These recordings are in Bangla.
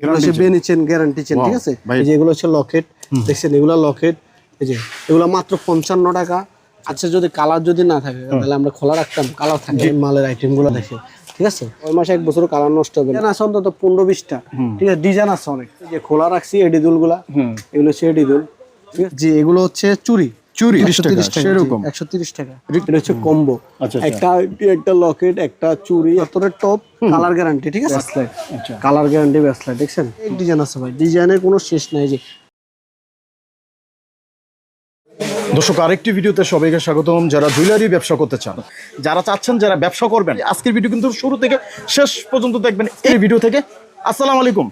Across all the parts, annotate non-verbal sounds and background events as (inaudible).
এগুলো হচ্ছে বেনি চেন গ্যারান্টি চেন ঠিক আছে? এই যে এগুলো হচ্ছে লকেট দেখছেন এগুলো লকেট এই যে এগুলো মাত্র পঞ্চান্ন টাকা। আচ্ছা যদি কালার যদি না থাকে তাহলে আমরা খোলা রাখতাম কালার থাকে মালের আইটেমগুলো দেখে ঠিক আছে? ওই মাসে এক বছর কালার নষ্ট হবে না। আছে অন্তত পনেরো বিশটা। ঠিক আছে ডিজাইন আছে অনেক। যে খোলা রাখছি এডিদুলগুলা এগুলো হচ্ছে এডিদুল ঠিক আছে জি এগুলো হচ্ছে চুরি। চুরি, 130 টাকা, টাকা। সেরকম। একশো তিরিশ টাকা। এটা হচ্ছে কম্বো। আচ্ছা, একটা একটা লকেট একটা চুরি। হাতরের টপ কালার গ্যারান্টি ঠিক আছে? আচ্ছা। কালার গ্যারান্টি ব্যাসলাইট দেখছেন? ডিজাইন আছে ভাই। ডিজাইনের কোনো শেষ নাই যে। দর্শক আরেকটি ভিডিওতে সবাইকে স্বাগতম। যারা জুয়েলারি ব্যবসা করতে চান যারা চাচ্ছেন যারা ব্যবসা করবেন আজকের ভিডিও কিন্তু শুরু থেকে শেষ পর্যন্ত দেখবেন। এই ভিডিও থেকে আসসালামু আলাইকুম।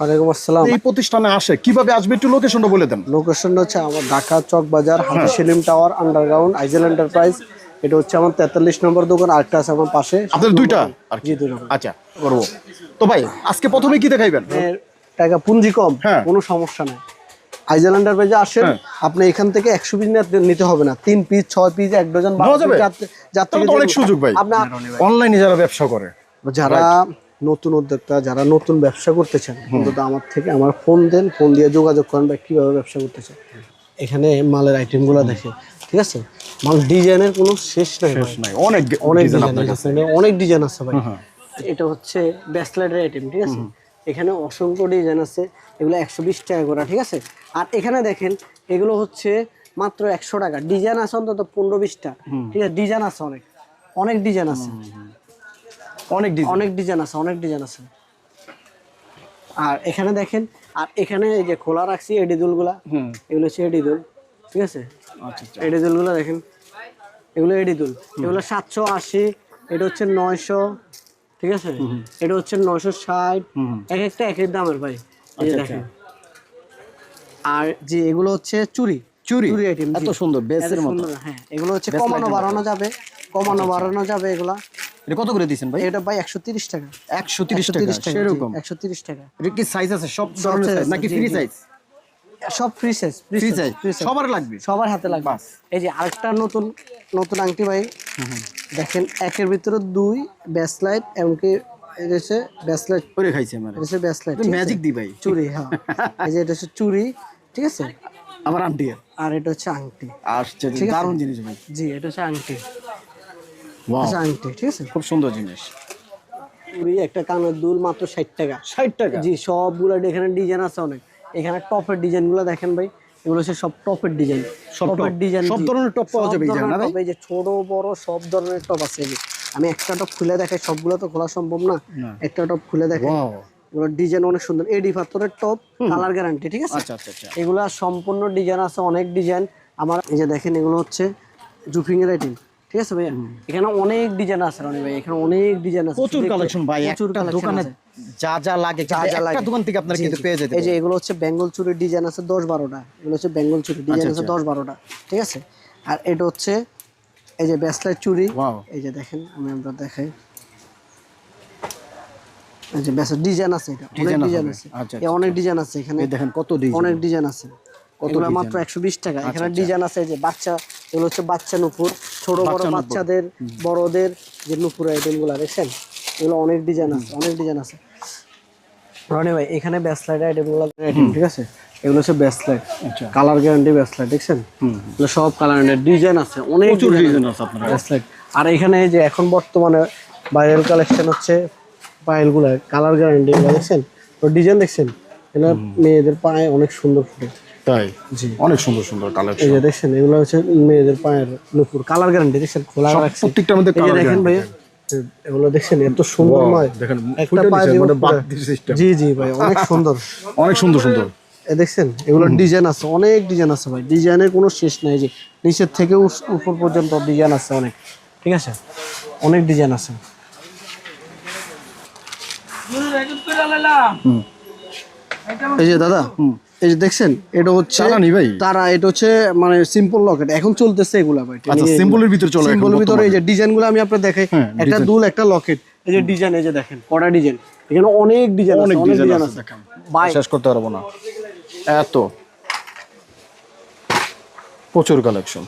ওয়ালাইকুম আসসালাম। এই প্রতিষ্ঠানে আসে কীভাবে আসবে একটু লোকেশনটা বলে দেন। লোকেশনটা হচ্ছে আমার ঢাকা চক বাজার হাজি সেলিম টাওয়ার আন্ডারগ্রাউন্ড আইজেল এন্টারপ্রাইজ এটা হচ্ছে আমার তেতাল্লিশ নম্বর দোকান আরেকটা আছে আমার পাশে। আপনাদের দুইটা? আর কি দুটো আচ্ছা করব। তো ভাই আজকে প্রথমে কি দেখাইবেন? টাকা পুঞ্জি কম হ্যাঁ। কোনো সমস্যা নেই। আইজেল এন্টারপ্রাইজে আসেন হ্যাঁ। আপনি এখান থেকে একশো পিস নিতে হবে না। তিন পিস ছয় পিস এক ডজন যার- থেকে অনেক সুযোগ ভাই। অনলাইনে যারা ব্যবসা করে। যারা নতুন উদ্যোক্তা যারা নতুন ব্যবসা করতে চান অন্তত আমার থেকে আমার ফোন দেন ফোন দিয়ে যোগাযোগ করেন বা কীভাবে ব্যবসা করতে চান এখানে মালের আইটেমগুলো দেখে ঠিক আছে? মাল ডিজাইনের কোনো শেষ নাই অনেক অনেক ডিজাইন আছে অনেক ডিজাইন আছে ভাই। এটা হচ্ছে ব্যাসলাইটের আইটেম ঠিক আছে? এখানে অসংখ্য ডিজাইন আছে এগুলো একশো বিশ টাকা করে ঠিক আছে? আর এখানে দেখেন এগুলো হচ্ছে মাত্র একশো টাকা। ডিজাইন আছে অন্তত পনেরো বিশটা। ঠিক আছে? ডিজাইন আছে অনেক। অনেক ডিজাইন আছে। অনেক ডিজাইন অনেক ডিজাইন আছে অনেক ডিজাইন আছে। আর এখানে দেখেন আর এখানে এই যে খোলা রাখছি এডিদুলগুলা হুম। এগুলো হচ্ছে এডিদুল ঠিক আছে? আচ্ছা আচ্ছা। এডিদুল দেখেন এগুলো এডিদুল এগুলো সাতশো আশি এটা হচ্ছে নয়শো ঠিক আছে? এটা হচ্ছে নয়শো ষাট এক একটা এক এক দামের ভাই এই যে আচ্ছা, দেখেন। আর যে এগুলো হচ্ছে চুরি চুরি? চুরি আইটেম এত সুন্দর বেসের মতো। হ্যাঁ এগুলো হচ্ছে কমানো বাড়ানো যাবে কমানো বাড়ানো যাবে এগুলা। এটা কত করে দিয়েছেন ভাই? এটা ভাই একশো তিরিশ টাকা। একশো তিরিশ টাকা সেরকম। একশো তিরিশ টাকা। এটা কি সাইজ আছে? সব ধরনের নাকি ফ্রি সাইজ সব ফ্রি সাইজ ফ্রি সাইজ সবার লাগবে? সবার হাতে লাগবে। এই যে আরেকটা নতুন নতুন আংটি ভাই। দেখেন একের ভিতরে দুই ব্যাসলাইট এমনকি হচ্ছে ব্যাসলাইট। করে খাইছে আমার। হচ্ছে ব্যাসলাইট ম্যাজিক দি ভাই। চুরি হ্যাঁ। এই যে এটা হচ্ছে চুরি ঠিক আছে? আমার আন্টি আর এটা হচ্ছে আংটি। আসছে দারুণ জিনিস ভাই। জি এটা হচ্ছে আংটি। আংটি ঠিক আছে? খুব সুন্দর জিনিস। একটা কানের দুল মাত্র ষাট টাকা। ষাট টাকা? জি সবগুলো এখানে ডিজাইন আছে অনেক। এখানে টপের ডিজাইনগুলো দেখেন ভাই এগুলো হচ্ছে সব টপের ডিজাইন সব টপের ডিজাইন সব ধরনের top পাওয়া যাবে এই ভাই? যে ছোট বড় সব ধরনের টপ আছে আমি একটা টপ খুলে দেখাই সবগুলো তো খোলা সম্ভব না। একটা টপ খুলে দেখাই এগুলো ডিজাইন অনেক সুন্দর। এডি পাথরের টপ কালার গ্যারান্টি ঠিক আছে? আচ্ছা আচ্ছা আচ্ছা। সম্পূর্ণ ডিজাইন আছে অনেক ডিজাইন আমার এই যে দেখেন এগুলো হচ্ছে জুফিং এর আইটেম ঠিক আছে ভাইয়া? এখানে অনেক ডিজাইন আছে রনি ভাই এখানে অনেক ডিজাইন আছে। প্রচুর কালেকশন ভাই প্রচুর একটা দোকানে যা যা লাগে যা যা লাগে। দোকান থেকে আপনারা কিন্তু পেয়ে যেতে এই যে এগুলো হচ্ছে বেঙ্গল চুরির ডিজাইন আছে দশ বারোটা। এগুলো হচ্ছে বেঙ্গল চুরির ডিজাইন আচ্ছা, আছে দশ বারোটা। ঠিক আছে? আর এটা হচ্ছে এই যে ব্যাসলাইট চুরি। এই যে দেখেন আমি আমরা দেখাই। এই যে ব্যাসের ডিজাইন আছে এটা। অনেক ডিজাইন আছে আচ্ছা, এ অনেক ডিজাইন আছে এখানে। এই দেখেন কত ডিজাইন অনেক ডিজাইন আছে। এগুলো মাত্র একশো বিশ টাকা। এখানে আচ্ছা। ডিজাইন আছে যে বাচ্চা এগুলো হচ্ছে বাচ্চা নুপুর ছোট বড় বাচ্চাদের বড়দের যে নুপুর আইটেমগুলো দেখছেন? এগুলো অনেক ডিজাইন আছে অনেক ডিজাইন আছে। রনি ভাই এখানে ব্যাসলাইট আইটেমগুলো ঠিক আছে? এগুলো হচ্ছে ব্যাসলাইট আচ্ছা। কালার গ্যারান্টি ব্যাসলাইট দেখছেন? এগুলো সব কালার ডিজাইন আছে অনেক ডিজাইন আছে আপনার ব্যাসলাইট আর এখানে যে এখন বর্তমানে ভাইরাল কালেকশন হচ্ছে পায়েলগুলো কালার গ্যারান্টি দেখছেন? ও ডিজাইন দেখছেন? এগুলো মেয়েদের পায়ে অনেক সুন্দর ফুটে। তাই? জি। অনেক সুন্দর সুন্দর এই যে দেখছেন এগুলো হচ্ছে মেয়েদের পায়ের নুপুর। কালার গ্যারান্টি দেখছেন? খোলা রাখছে। প্রত্যেকটার মধ্যে কালার দেখেন ভাইয়া এগুলো দেখছেন এত সুন্দর নয় দেখেন একটা পায়ে মানে। বাতি সিস্টেম জি জি ভাই অনেক সুন্দর। (laughs) অনেক সুন্দর সুন্দর। এ দেখছেন? এগুলো ডিজাইন আছে অনেক ডিজাইন আছে ভাই। ডিজাইনের কোনো শেষ নাই যে নিচের থেকে উপর পর্যন্ত ডিজাইন আছে অনেক। ঠিক আছে? অনেক ডিজাইন আছে। হুম। এই যে দাদা হুম। এই যে দেখছেন এটা হচ্ছে চালানি ভাই। তারা এটা হচ্ছে মানে সিম্পল লকেট এখন চলতেছে এগুলা ভাই আচ্ছা সিম্পলের ভিতর চলে সিম্পলের ভিতরে এই যে ডিজাইনগুলো আমি আপনার দেখাই হ্যাঁ, একটা দুল একটা লকেট এই যে ডিজাইন এই যে দেখেন কটা ডিজাইন এখানে অনেক ডিজাইন আছে অনেক ডিজাইন আছে। ভাই। শেষ করতে পারব না। এত। প্রচুর কালেকশন